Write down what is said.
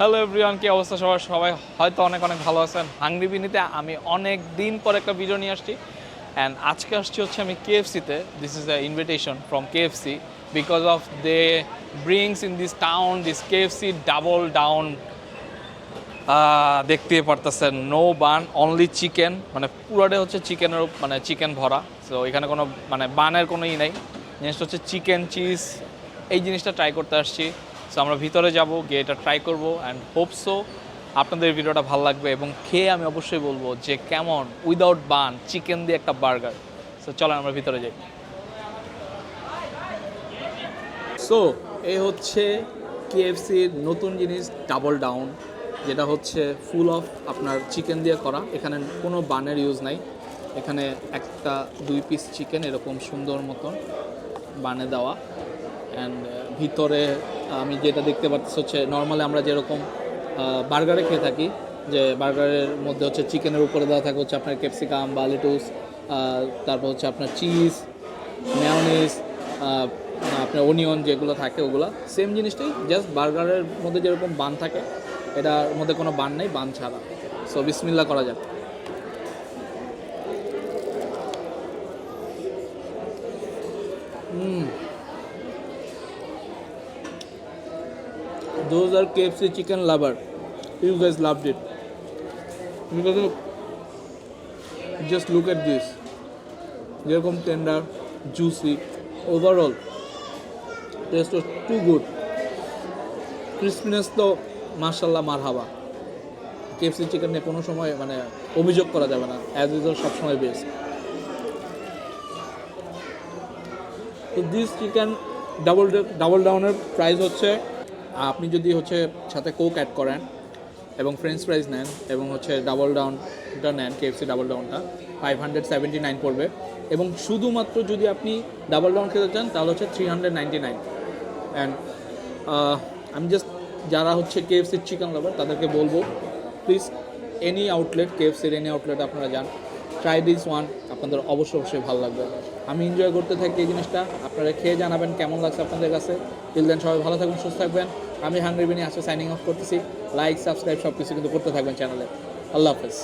Hello everyone কি অবস্থা সবার? সবাই হয়তো অনেক অনেক ভালো আছেন। হাংরি বিনিতে আমি অনেক দিন পর একটা ভিডিও নিয়ে আসছি। অ্যান্ড আজকে আসছি হচ্ছে আমি কেএফসিতে this is the invitation from KFC because of they brings in this town this KFC double down দেখতে পারতেছেন। নো বান অনলি চিকেন মানে পুরোটাই হচ্ছে চিকেনের মানে চিকেন ভরা। সো এখানে কোনো মানে বানের কোনো ই নেই। জিনিসটা হচ্ছে চিকেন চিজ এই জিনিসটা ট্রাই করতে আসছি। সো আমরা ভিতরে যাব, গিয়ে এটা ট্রাই করব অ্যান্ড হোপসো আপনাদের ভিডিওটা ভালো লাগবে এবং খেয়ে আমি অবশ্যই বলব যে কেমন উইদাউট বান চিকেন দিয়ে একটা বার্গার সো চলেন আমরা ভিতরে যাই। সো এই হচ্ছে কেএফসির নতুন জিনিস ডাবল ডাউন যেটা হচ্ছে ফুল অফ আপনার চিকেন দিয়ে করা। এখানে কোনো বানের ইউজ নাই। এখানে একটা দুই পিস চিকেন এরকম সুন্দর মতন বানে দেওয়া। অ্যান্ড ভিতরে, আমি যেটা দেখতে পাচ্ছি হচ্ছে নর্মালি আমরা যেরকম বার্গারে খেয়ে থাকি, যে বার্গারের মধ্যে হচ্ছে চিকেনের উপরে দেওয়া থাকে হচ্ছে আপনার ক্যাপসিকাম বা লেটুস তারপর হচ্ছে আপনার চিজ ম্যাওনিজ আপনার অনিয়ন যেগুলো থাকে ওগুলো। সেম জিনিসটাই জাস্ট বার্গারের মধ্যে যেরকম বান থাকে, এটার মধ্যে কোনো বান নেই বান ছাড়া। সো বিসমিল্লা করা যাক। Those are KFC chicken lover. You guys loved it. Because of, just look at this. যেরকম tender juicy overall taste was too good crispiness তো মার্শাল্লাহ মার হাবা কেএফসি চিকেন নিয়ে কোনো সময় মানে অভিযোগ করা যাবে না অ্যাজ ইউজুয়াল সবসময় বেস্ট তো দিস চিকেন ডাবল ডাবল ডাউনের প্রাইস হচ্ছে আপনি যদি হচ্ছে সাথে কোক অ্যাড করেন এবং ফ্রেঞ্চ ফ্রাইজ নেন এবং হচ্ছে ডাবল ডাউনটা নেন কেএফসি ডাবল ডাউনটা ফাইভ হান্ড্রেড সেভেন্টি নাইন পড়বে। এবং শুধুমাত্র যদি আপনি ডাবল ডাউন খেতে চান, তাহলে হচ্ছে three hundred ninety nine and আমি জাস্ট যারা হচ্ছে কেএফসির চিকেন লাভার তাদেরকে বলব প্লিজ এনি আউটলেট কেএফসির এনি আউটলেট আপনারা যান ট্রাই দিস ওয়ান আপনাদের অবশ্যই অবশ্যই ভালো লাগবে। আমি এনজয় করতে থাকি এই জিনিসটা, আপনারা খেয়ে জানাবেন কেমন লাগছে আপনাদের কাছে। টিল দেন সবাই ভালো থাকবেন সুস্থ থাকবেন। আমি বিনি আসলে সাইনিং অফ করতেছি। লাইক সাবস্ক্রাইব সব কিছু কিন্তু করতে থাকবেন চ্যানেলে আল্লাহ হাফেজ।